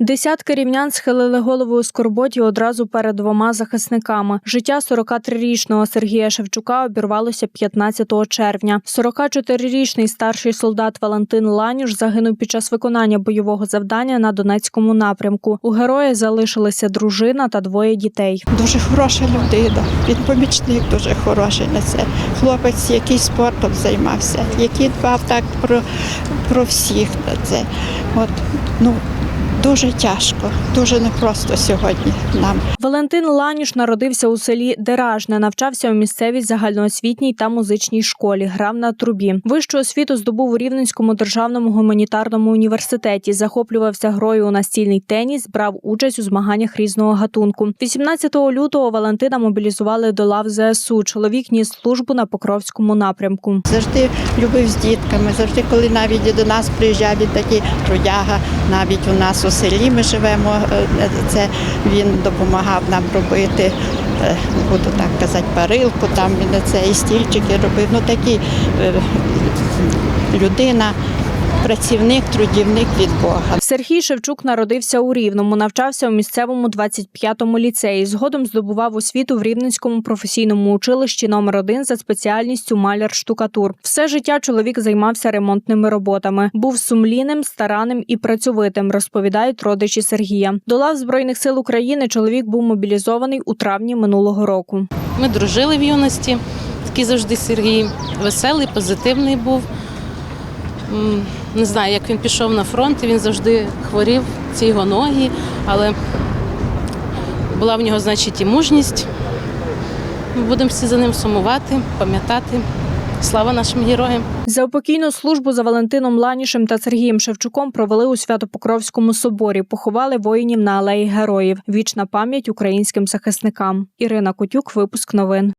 Десятки рівнян схилили голови у скорботі одразу перед двома захисниками. Життя 43-річного Сергія Шевчука обірвалося 15 червня. 44-річний старший солдат Валентин Ланюш загинув під час виконання бойового завдання на Донецькому напрямку. У героя залишилися дружина та двоє дітей. Дуже хороша людина. Він помічник дуже хороший на це. Хлопець, який спортом займався, який дбав так про, про всіх на це. От, ну, дуже тяжко, дуже непросто сьогодні нам. Валентин Ланюш народився у селі Деражне, навчався у місцевій загальноосвітній та музичній школі, грав на трубі. Вищу освіту здобув у Рівненському державному гуманітарному університеті, захоплювався грою у настільний теніс, брав участь у змаганнях різного гатунку. 18 лютого Валентина мобілізували до лав ЗСУ. Чоловік ніс службу на Покровському напрямку. Завжди любив з дітками, завжди, коли навіть до нас приїжджав, він такий трудяга, навіть у нас у селі ми живемо, е, це він допомагав нам робити. е, Буду так казати, парилку, там він це і стільчики робив. Ну такий е, людина, працівник, трудівник від Бога. Сергій Шевчук народився у Рівному, навчався у місцевому 25-му ліцеї. Згодом здобував освіту в Рівненському професійному училищі номер 1 за спеціальністю маляр-штукатур. Все життя чоловік займався ремонтними роботами. Був сумлінним, старанним і працьовитим, розповідають родичі Сергія. До лав Збройних сил України чоловік був мобілізований у травні минулого року. Ми дружили в юності. Такий завжди Сергій веселий, позитивний був. Не знаю, як він пішов на фронт, він завжди хворів, ці його ноги, але була в нього, значить, і мужність. Ми будемо всі за ним сумувати, пам'ятати. Слава нашим героям! Заупокійну службу за Валентином Ланішем та Сергієм Шевчуком провели у Свято-Покровському соборі. Поховали воїнів на алеї героїв. Вічна пам'ять українським захисникам. Ірина Котюк, випуск новин.